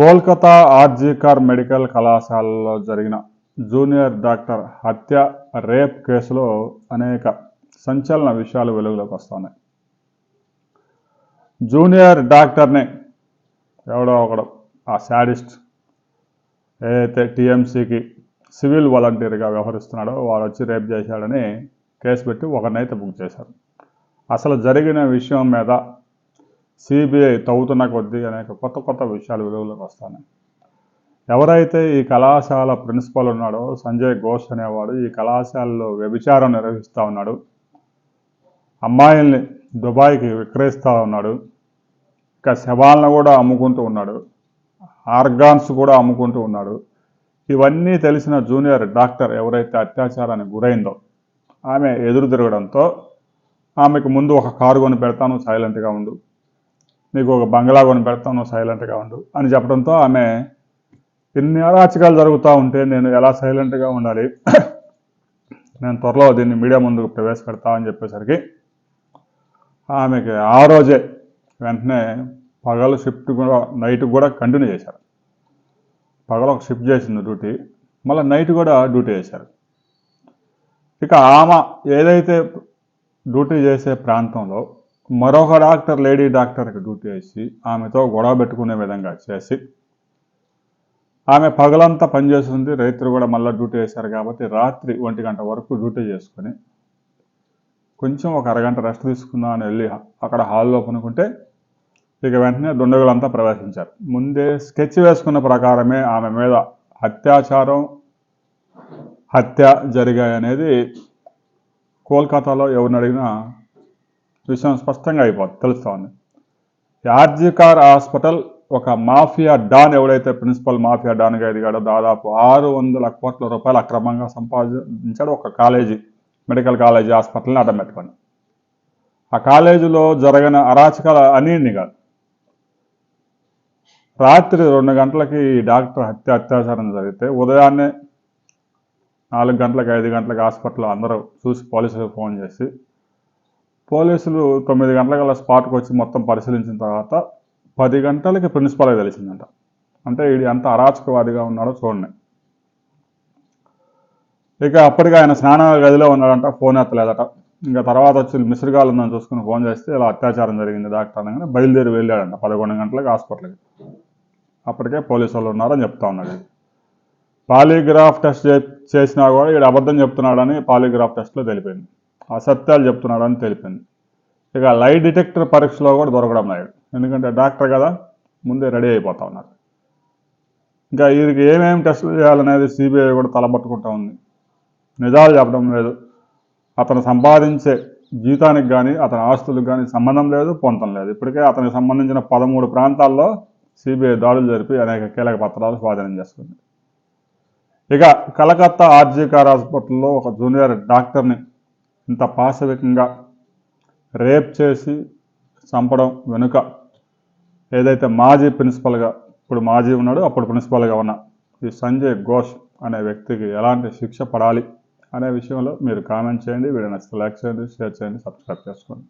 Kolkata RG Kar medical కళాశాలలో జరిగిన junior doctor హత్య రేప్ కేసులో అనేక సంచలన విషయాలు వెలుగులోకి వస్తున్నాయి. జూనియర్ డాక్టర్ని ఎవడో ఒకడు ఆ శాడిస్ట్ ఏదైతే టీఎంసీకి సివిల్ వాలంటీర్గా వ్యవహరిస్తున్నాడో వాడు వచ్చి రేప్ చేశాడని కేసు పెట్టి ఒకరినైతే బుక్ చేశారు. అసలు జరిగిన విషయం మీద సిబిఐ తవ్వుతున్న కొద్దీ అనేక కొత్త కొత్త విషయాలు వెలుగులోకి వస్తాయి ఎవరైతే ఈ కళాశాల ప్రిన్సిపల్ ఉన్నాడో సంజయ్ ఘోష్ అనేవాడు ఈ కళాశాలలో వ్యభిచారం నిర్వహిస్తూ ఉన్నాడు. అమ్మాయిల్ని దుబాయ్కి విక్రయిస్తూ ఉన్నాడు. ఇంకా శవాలను కూడా అమ్ముకుంటూ ఉన్నాడు. ఆర్గాన్స్ కూడా అమ్ముకుంటూ ఉన్నాడు. ఇవన్నీ తెలిసిన జూనియర్ డాక్టర్ ఎవరైతే అత్యాచారానికి గురైందో ఆమె ఎదురు తిరగడంతో ఆమెకు ముందు ఒక కారు కొని పెడతాను సైలెంట్గా ఉండు. నీకు ఒక బంగ్లా కొని పెడతాను సైలెంట్గా ఉండు అని చెప్పడంతో ఆమె ఇన్ని అరాచకాలు జరుగుతూ ఉంటే నేను ఎలా సైలెంట్గా ఉండాలి? నేను త్వరలో దీన్ని మీడియా ముందుకు ప్రవేశపెడతా అని చెప్పేసరికి ఆమెకి ఆ రోజే వెంటనే పగలు షిఫ్ట్ కూడా నైట్ కూడా కంటిన్యూ చేశారు. పగలు ఒక షిఫ్ట్ చేసింది డ్యూటీ మళ్ళీ నైట్ కూడా డ్యూటీ చేశారు. ఇక ఆమె ఏదైతే డ్యూటీ చేసే ప్రాంతంలో మరొక డాక్టర్ లేడీ డాక్టర్కి డ్యూటీ వేసి ఆమెతో గొడవ పెట్టుకునే విధంగా చేసి ఆమె పగలంతా పనిచేస్తుంది రైతులు కూడా మళ్ళీ డ్యూటీ వేశారు కాబట్టి రాత్రి ఒంటి గంట వరకు డ్యూటీ చేసుకొని కొంచెం ఒక అరగంట రెస్ట్ తీసుకుందాం అని వెళ్ళి అక్కడ హాల్లో పనుకుంటే ఇక వెంటనే దుండగులంతా ప్రవేశించారు. ముందే స్కెచ్ వేసుకున్న ప్రకారమే ఆమె మీద అత్యాచారం హత్య జరిగాయనేది కోల్కతాలో ఎవరిని అడిగినా విషయం స్పష్టంగా అయిపోతుంది తెలుస్తోంది ఉంది హాస్పిటల్ ఒక మాఫియా డాన్ ఎవడైతే ప్రిన్సిపల్ మాఫియా డాన్గా ఎదిగాడో దాదాపు ఆరు వందల కోట్ల రూపాయలు అక్రమంగా సంపాదించాడు ఒక కాలేజీ మెడికల్ కాలేజీ హాస్పిటల్ని అడ్డం పెట్టుకొని. ఆ కాలేజీలో జరిగిన అరాచకాల అన్నింటినీ కాదు. రాత్రి రెండు గంటలకి డాక్టర్ హత్య అత్యాచారం జరిగితే ఉదయాన్నే నాలుగు గంటలకు ఐదు గంటలకు హాస్పిటల్ అందరూ చూసి పోలీసులకు ఫోన్ చేసి పోలీసులు తొమ్మిది గంటలకల్లా స్పాట్కి వచ్చి మొత్తం పరిశీలించిన తర్వాత పది గంటలకి ప్రిన్సిపాల్కి తెలిసిందంట. అంటే ఇది ఎంత అరాచకవాదిగా ఉన్నాడో చూడండి. ఇక అప్పటికి ఆయన స్నాన గదిలో ఉన్నాడంట ఫోన్ ఎత్తలేదట. ఇంకా తర్వాత వచ్చి మిస్డ్ కాల్ ఉందని చూసుకుని ఫోన్ చేస్తే ఇలా అత్యాచారం జరిగింది డాక్టర్ అనగానే బయలుదేరి వెళ్ళాడంట పదకొండు గంటలకు హాస్పిటల్కి. అప్పటికే పోలీసు వాళ్ళు ఉన్నారని చెప్తా ఉన్నాడు. పాలిగ్రాఫ్ టెస్ట్ చే- చేసినా కూడా ఇక్కడ అబద్ధం చెప్తున్నాడని పాలిగ్రాఫ్ టెస్ట్లో తెలిపింది అసత్యాలు చెప్తున్నాడని తెలిపింది. ఇక లై డిటెక్టర్ పరీక్షలో కూడా దొరకడం లేదు. ఎందుకంటే డాక్టర్ కదా ముందే రెడీ అయిపోతా ఉన్నారు. ఇంకా వీరికి ఏమేమి టెస్టులు చేయాలనేది సిబిఐ కూడా తలబట్టుకుంటా ఉంది. నిజాలు చెప్పడం లేదు. అతను సంపాదించే జీతానికి కానీ అతని ఆస్తులకు కానీ సంబంధం లేదు పొంతం లేదు. ఇప్పటికే అతనికి సంబంధించిన పదమూడు ప్రాంతాల్లో సిబిఐ దాడులు జరిపి అనేక కీలక పత్రాలు స్వాధీనం చేసుకుంది. ఇక కలకత్తా ఆర్జీకార్ హాస్పిటల్లో ఒక జూనియర్ డాక్టర్ని ఇంత పాశవికంగా రేప్ చేసి చంపడం వెనుక ఏదైతే మాజీ ప్రిన్సిపల్గా ఇప్పుడు మాజీ ఉన్నాడు అప్పుడు ప్రిన్సిపల్గా ఉన్న ఈ సంజయ్ ఘోష్ అనే వ్యక్తికి ఎలాంటి శిక్ష పడాలి అనే విషయంలో మీరు కామెంట్ చేయండి. వీడియో నచ్చితే లైక్ చేయండి షేర్ చేయండి సబ్స్క్రైబ్ చేసుకోండి.